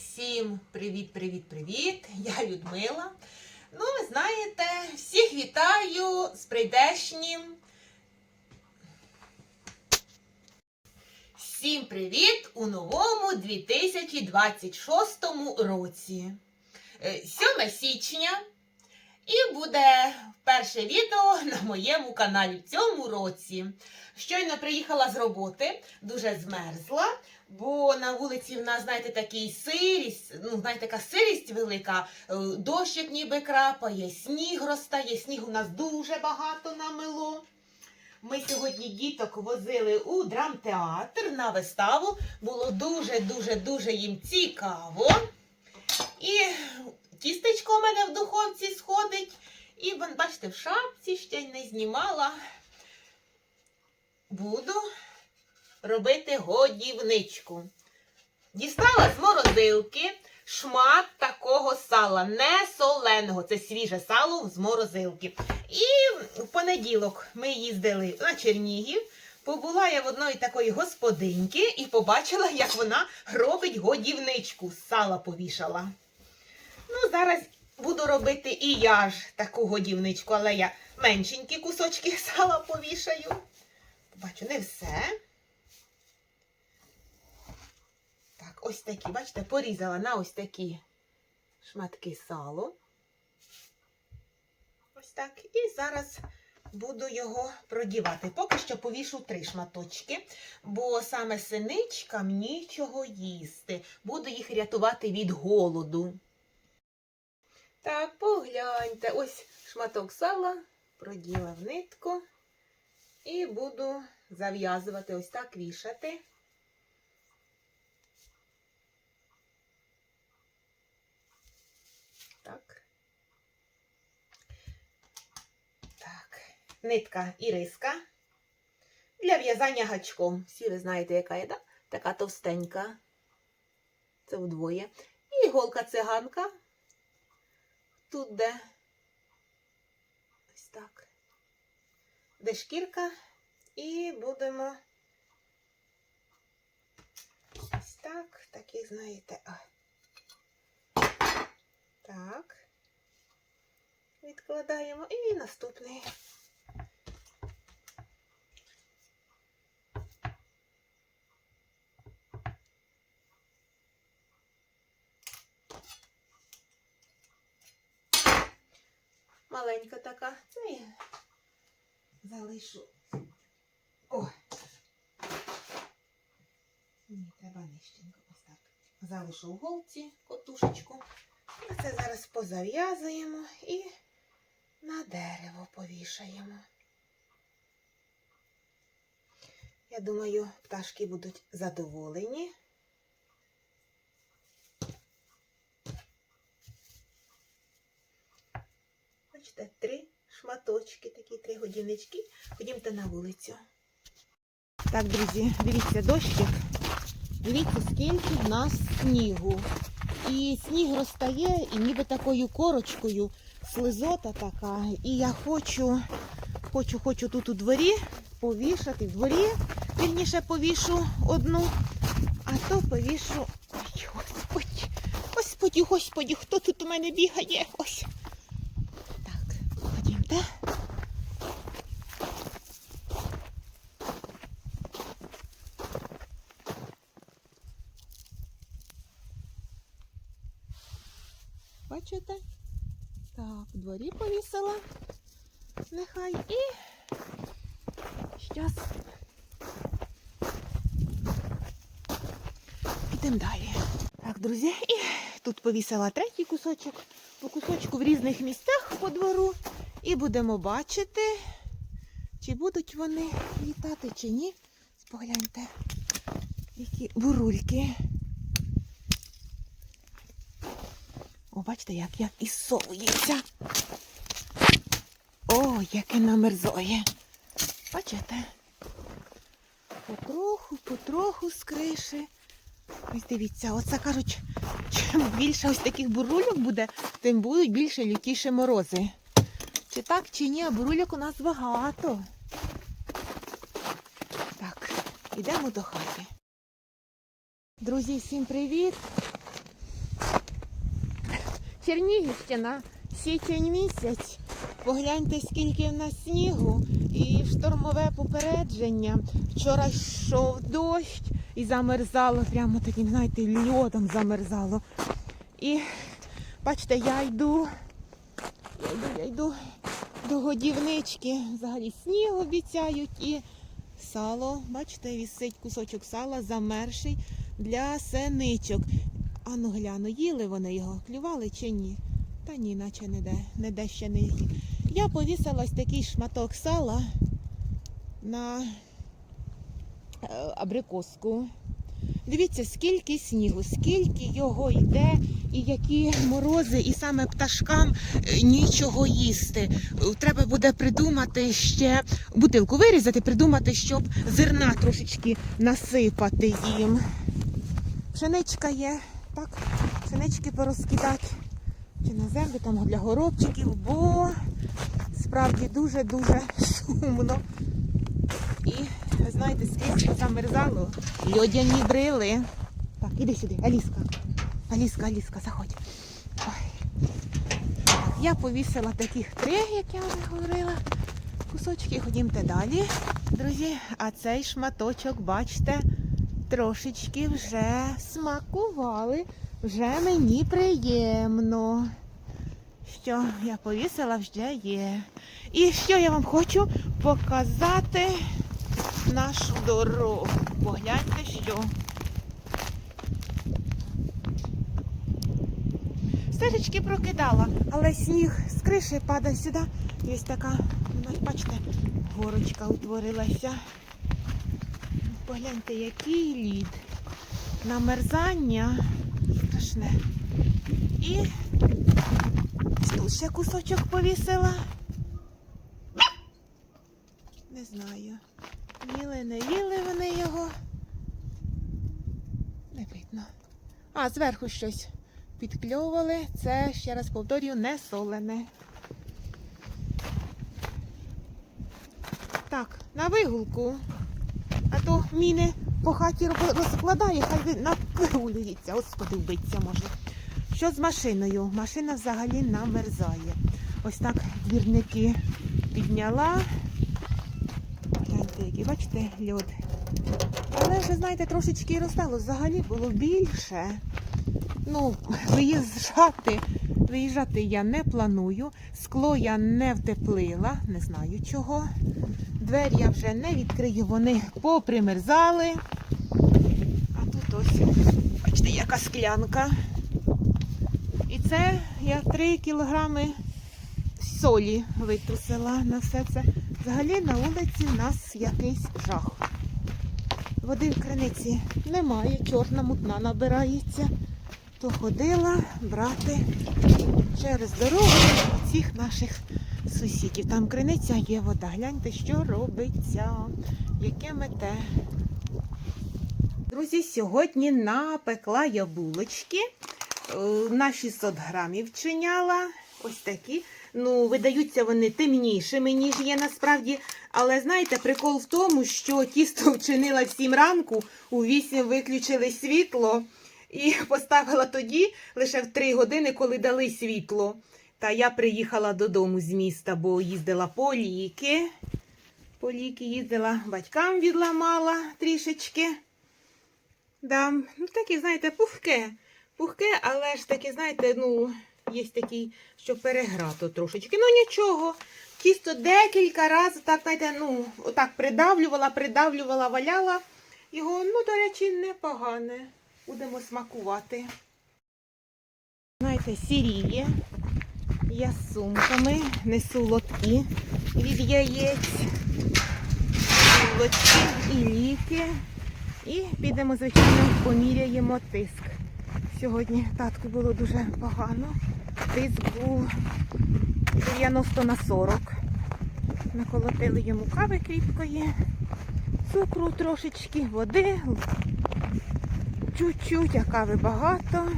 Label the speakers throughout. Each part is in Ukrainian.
Speaker 1: Всім привіт-привіт-привіт! Я Людмила. Ну, ви знаєте, всіх вітаю з прийдешнім. Всім привіт у новому 2026 році. Е, 7 січня. І буде перше відео на моєму каналі в цьому році. Щойно приїхала з роботи, дуже змерзла, бо на вулиці в нас, знаєте, такий сирість, ну, знаєте, така сирість велика, е, дощик ніби крапає, сніг розтає, сніг у нас дуже багато намело. Ми сьогодні діток возили у драмтеатр на виставу. Було дуже-дуже дуже їм цікаво. І тістечко у мене в духовці сходить. І бачите, в шапці ще й не знімала. Буду робити годівничку. Дістала з морозилки шмат такого сала, не соленого, це свіже сало з морозилки. І в понеділок ми їздили на Чернігів. Побула я в одної такої господиньки і побачила, як вона робить годівничку, сала повішала. Ну, зараз буду робити і я ж таку годівничку, але я меншенькі кусочки сала повішаю. Бачу, не все. Так, ось такі, бачите, порізала на ось такі шматки салу. Ось так. І зараз буду його продівати. Поки що повішу три шматочки, бо саме синичкам нічого їсти. Буду їх рятувати від голоду. Так, погляньте, ось шматок сала проділа в нитку і буду зав'язувати ось так вішати. Так. Так, нитка іриска для в'язання гачком. Всі ви знаєте, яка є, да? така товстенька. Це вдвоє. І іголка циганка. Тут де ось так. Де шкірка. І будемо ось так, такі, знаєте, а. Так. Відкладаємо і наступний. Маленька така. Це я залишу. О! Ні, треба нижченько. Ось так. Залишу в голці котушечку. А це зараз позав'язуємо і на дерево повішаємо. Я думаю, пташки будуть задоволені. Бачите, три шматочки, такі три годівнички. Ходімте на вулицю. Так, друзі, дивіться, дощик. Дивіться, скільки в нас снігу. І сніг розтає, і ніби такою корочкою слизота така. І я хочу, хочу, хочу тут у дворі повішати. В дворі, вірніше, повішу одну, а то повішу. Ой, господи, господи, господи, хто тут у мене бігає? Ось. Так, ходімте. Бачите? Так, в дворі повісила. Нехай і зараз підемо далі. Так, друзі, і тут повісила третій кусочок, по кусочку в різних місцях по двору. І будемо бачити, чи будуть вони літати, чи ні. Погляньте, які бурульки. О, бачите, як як ісовується. О, яке намерзоє. Бачите? Потроху, потроху з криші. Ось дивіться, оце кажуть, чим більше ось таких бурульок буде, тим будуть більше лютіші морози. Чи так, чи ні, а бурульок у нас багато. Так, йдемо до хати. Друзі, всім привіт! Чернігівщина, січень місяць. Погляньте, скільки в нас снігу і штормове попередження. Вчора йшов дощ і замерзало, прямо таким, знаєте, льодом замерзало. І бачите, я йду, я йду, я йду до годівнички. Взагалі сніг обіцяють і сало. Бачите, вісить кусочок сала замерший для сеничок. Ану гляну, їли вони його, клювали чи ні? Та ні, наче не де, не де ще не їли. Я повісила ось такий шматок сала на е, абрикоску. Дивіться, скільки снігу, скільки його йде, і які морози, і саме пташкам е, нічого їсти. Треба буде придумати ще бутилку вирізати, придумати, щоб зерна трошечки насипати їм. Пшеничка є, так, пшенички порозкидати чи на землю там для горобчиків, бо справді дуже-дуже сумно. І знаєте, скрізь замерзало, льодяні брили. Так, іди сюди, Аліска. Аліска, Аліска, заходь. Ой. Я повісила таких три, як я вже говорила. Кусочки, ходімте далі, друзі. А цей шматочок, бачите, трошечки вже смакували. Вже мені приємно. Що я повісила вже є. І що я вам хочу показати нашу дорогу. Погляньте, що. Стежечки прокидала, але сніг з криші падає сюди. Ось така, бачите, горочка утворилася. Погляньте, який лід. Намерзання страшне. І тут ще кусочок повісила. Не знаю. Їли, не їли вони його. Не видно. А, зверху щось підкльовували. Це, ще раз повторюю, не солене. Так, на вигулку. А то міни по хаті розкладає, хай ви на вигулюється. Господи, вбиться може. Що з машиною? Машина взагалі намерзає. Ось так двірники підняла. Гляньте, бачите, льод. Але вже, знаєте, трошечки і розтало. Взагалі було більше. Ну, виїжджати, виїжджати я не планую. Скло я не втеплила, не знаю чого. Двері я вже не відкрию, вони попримерзали. А тут ось, бачите, яка склянка. І це я 3 кілограми солі витрусила на все це. Взагалі на вулиці в нас якийсь жах. Води в криниці немає, чорна мутна набирається. То ходила брати через дорогу цих наших сусідів. Там криниця є вода. Гляньте, що робиться, яке мете. Друзі, сьогодні напекла я булочки. Е, На 600 грамів чиняла. Ось такі. Ну, видаються вони темнішими, ніж є насправді. Але знаєте, прикол в тому, що тісто вчинила в 7 ранку, у 8 виключили світло і поставила тоді лише в 3 години, коли дали світло. Та я приїхала додому з міста, бо їздила по ліки. По ліки їздила, батькам відламала трішечки. Да, ну таке, знаєте, пухке. Пухке, але ж таке, знаєте, ну, є такий, що переграто трошечки. Ну нічого. Тісто декілька разів так, знаєте, ну, отак придавлювала, придавлювала, валяла. Його, ну, до речі, непогане. Будемо смакувати. Знаєте, сіріє. Я з сумками несу лотки від яєць, лотки і ліки. І підемо, звичайно, поміряємо тиск. Сьогодні татку було дуже погано. Тиск був 90 на 40. Наколотили йому кави кріпкої, цукру трошечки, води, чуть-чуть, а кави багато.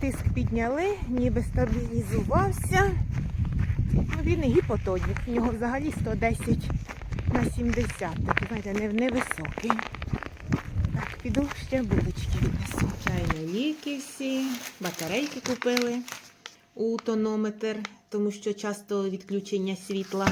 Speaker 1: Тиск підняли, ніби стабілізувався. Ну, він гіпотонік. У нього взагалі 110 на 70. Такий, знаєте, не- невисокий. Так, піду ще булочки віднесу. Чайні ліки всі, батарейки купили у тонометр, тому що часто відключення світла.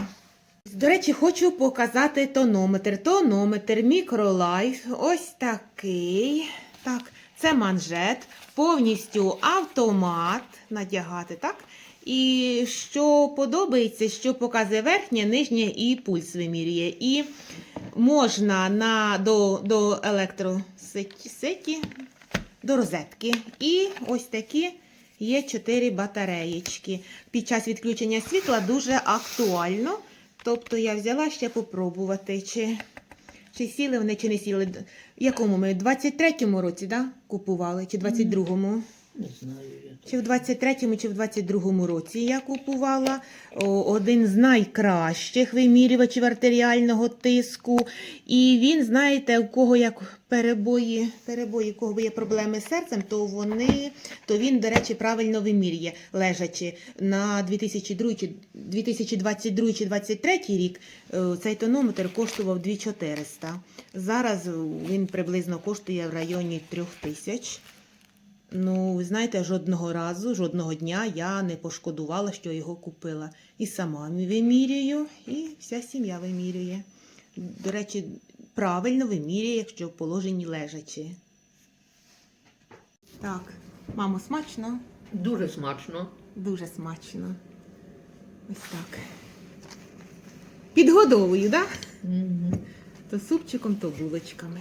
Speaker 1: До речі, хочу показати тонометр. Тонометр Мікролайф. Ось такий. Так, це манжет, повністю автомат надягати, так? І що подобається, що показує верхнє, нижнє і пульс вимірює. І можна на, до, до електросеті до розетки. І ось такі є чотири батареєчки. Під час відключення світла дуже актуально. Тобто я взяла ще попробувати, чи, чи сіли вони, чи не сіли. В якому ми? В 23-му році да? купували, чи 22-му?
Speaker 2: Не знаю.
Speaker 1: Чи в 23-му, чи в 22-му році я купувала один з найкращих вимірювачів артеріального тиску. І він, знаєте, у кого як перебої, перебої, у кого є проблеми з серцем, то вони, то він, до речі, правильно вимірює, лежачи на 2002, чи 2022 чи 2023 рік. е, Цей тонометр коштував 2400. Зараз він приблизно коштує в районі 3000. Ну, ви знаєте, жодного разу, жодного дня я не пошкодувала, що його купила. І сама вимірюю, і вся сім'я вимірює. До речі, правильно вимірює, якщо в положенні лежачи. Так, мамо, смачно?
Speaker 2: Дуже смачно.
Speaker 1: Дуже смачно. Ось так. Підгодовую, так? Да?
Speaker 2: Мгм.
Speaker 1: То супчиком, то булочками.